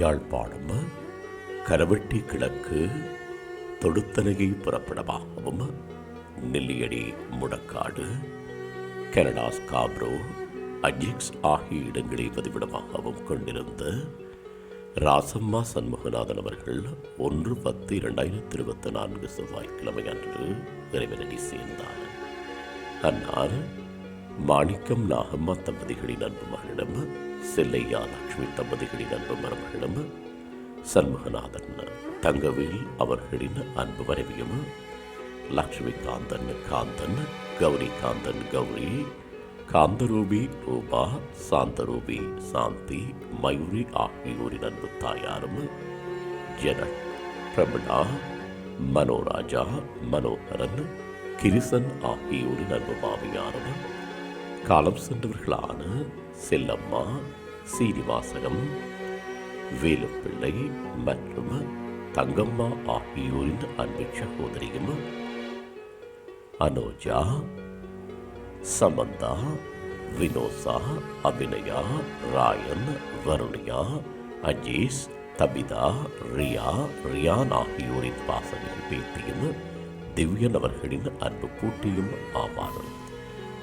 யாழ்ப்பாணம் கரவெட்டி கிழக்கு தொடுத்தனகை புறப்படமாகவும் நெல்லியடி முடக்காடு கனடாஸ் காப்ரோ அஜிக்ஸ் ஆகிய இடங்களை பதிவிடமாகவும் கொண்டிருந்த ராசம்மா சண்முகநாதன் அவர்கள் ஒன்று பத்து இரண்டாயிரத்தி இருபத்தி நான்கு செவ்வாய்க்கிழமை அன்று இறைவனடி சேர்ந்தார். அன்னார் மாணிக்கம் நாகம்மா தம்பதிகளின் அன்பு மகளிடம் செல்லையா லட்சுமி தம்பதிகளின் அன்பு மருமகளிடம் சண்முகநாதன் தங்கவேல் அவர்களின் அன்பு வரவியும் லக்ஷ்மி காந்தன் காந்தன் கௌரி காந்தன் கௌரி காந்தரூபி ரூபா சாந்தரூபி சாந்தி மயூரி ஆகியோரின் அன்பு தாயாரும் ஜன பிரமிளா மனோராஜா மனோகரன் கிரிசன் ஆகியோரின் அன்பு மாமியாரும் காலம் சென்றவர்களான செல்லம்மா சீனிவாசகம் வேலுப்பிள்ளை மற்றும் தங்கம்மா ஆகியோரின் அன்பு சகோதரியும் அனோஜா சமந்தா வினோசா அபிநயா ராயன் வருணியா அஜீஸ் தபிதா ரியா ரியான் ஆகியோரின் பாசமிகு பேத்தியும் திவ்யன் அவர்களின் அன்பு பூட்டியும் ஆவார்